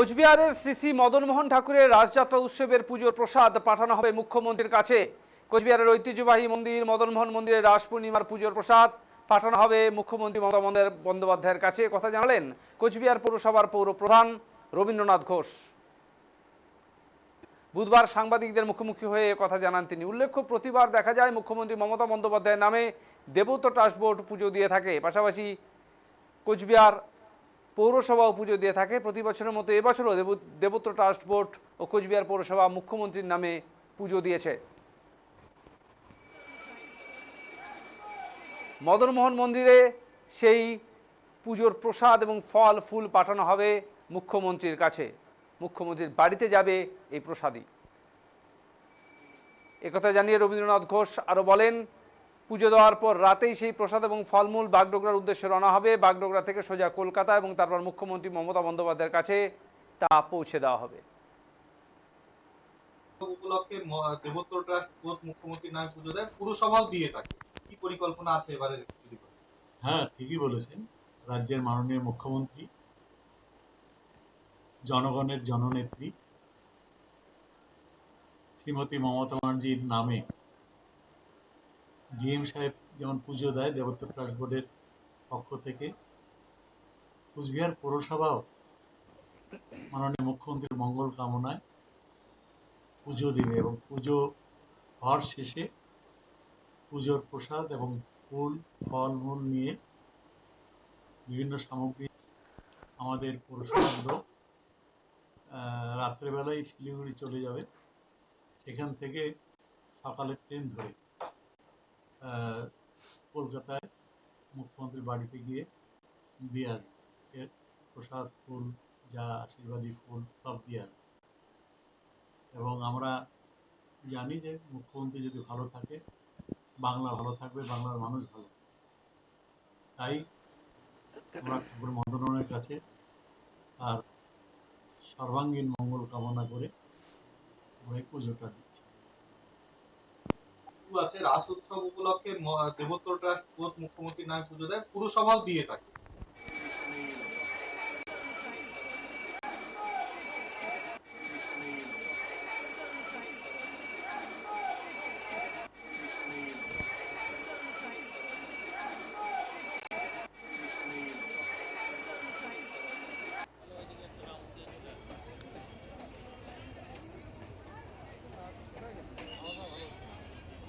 কোচবিহারের শ্রী মদনমোহন ঠাকুরের রাজযাত্রা উৎসবের পুজোর প্রসাদ পাঠানো হবে মুখ্যমন্ত্রীর কাছে। কোচবিহারের ঐতিহ্যবাহী মন্দির, মদনমোহন মন্দিরের রাস পূর্ণিমার পুজোর প্রসাদ পাঠানো হবে মুখ্যমন্ত্রী মমতা বন্দ্যোপাধ্যায়ের কাছে। কথা জানালেন কোচবিহার পৌরসভার পৌর প্রধান রবীন্দ্রনাথ ঘোষ। বুধবার সাংবাদিকদের মুখোমুখি হয়ে কথা জানান তিনি। উল্লেখ্য, প্রতিবার দেখা যায় মুখ্যমন্ত্রী মমতা বন্দ্যোপাধ্যায়ের নামে দেবত্ব ট্রাস্ট বোর্ড পুজো দিয়ে থাকে। পাশাপাশি কোচবিহার পৌরসভাও পুজো দিয়ে থাকে। প্রতি বছরের মতো এবছরও দেব দেবত্র ট্রাস্ট বোর্ড ও কোচবিহার পৌরসভা মুখ্যমন্ত্রীর নামে পুজো দিয়েছে। মদনমোহন মন্দিরে সেই পুজোর প্রসাদ এবং ফল, ফুল পাঠানো হবে মুখ্যমন্ত্রীর কাছে। মুখ্যমন্ত্রীর বাড়িতে যাবে এই প্রসাদই। একথা জানিয়ে রবীন্দ্রনাথ ঘোষ আরও বলেন পুজো দেওয়ার পর রাতেই সেই প্রসাদ এবং ফলমূল বাগডোগরার উদ্দেশ্যে রওনা হবে। বাগডোগরা থেকে সোজা কলকাতা এবং তারপর মুখ্যমন্ত্রী মমতা বন্দ্যোপাধ্যায়ের কাছে তা পৌঁছে দেওয়া হবে। উপলক্ষে ট্রাস্ট মুখ্যমন্ত্রীর নামে পুজো দেয়। পুরসভাও দিয়ে থাকে। কি পরিকল্পনা আছে এবারে হ্যাঁ ঠিকই বলেছেন। রাজ্যের মাননীয় মুখ্যমন্ত্রী জনগণের জননেত্রী শ্রীমতী মমতা ব্যানার্জির নামে ডিএম সাহেব যেমন পুজো দেয় দেবত্ব ট্রাস্ট বোর্ডের পক্ষ থেকে। কুচবিহার পৌরসভাও মাননীয় মুখ্যমন্ত্রীর মঙ্গল কামনায় পুজো দিবে এবং পুজো হওয়ার শেষে পুজোর প্রসাদ এবং ফুল ফল মূল নিয়ে বিভিন্ন সামগ্রী আমাদের পৌরসভাগুলো আহ, রাত্রেবেলায় শিলিগুড়ি চলে যাবে। সেখান থেকে সকালে ট্রেন ধরে। কলকাতায় মুখ্যমন্ত্রীর বাড়িতে গিয়ে দিয়ে আসবে। এর প্রসাদ, ফুল, যা আশীর্বাদী ফুল, সব দিয়ে আসবে। এবং আমরা জানি যে মুখ্যমন্ত্রী যদি ভালো থাকে, বাংলা ভালো থাকবে, বাংলার মানুষ ভালো তাই আমরা ঠাকুর মদনের কাছে আর সর্বাঙ্গীন মঙ্গল কামনা করে আমরা এই পুজোটা দিচ্ছি আছে রাস উৎসব উপলক্ষে দেবোত্তর ট্রাস্ট মুখ্যমন্ত্রীর নামে পুজো দেয় পুরসভাও দিয়ে থাকে।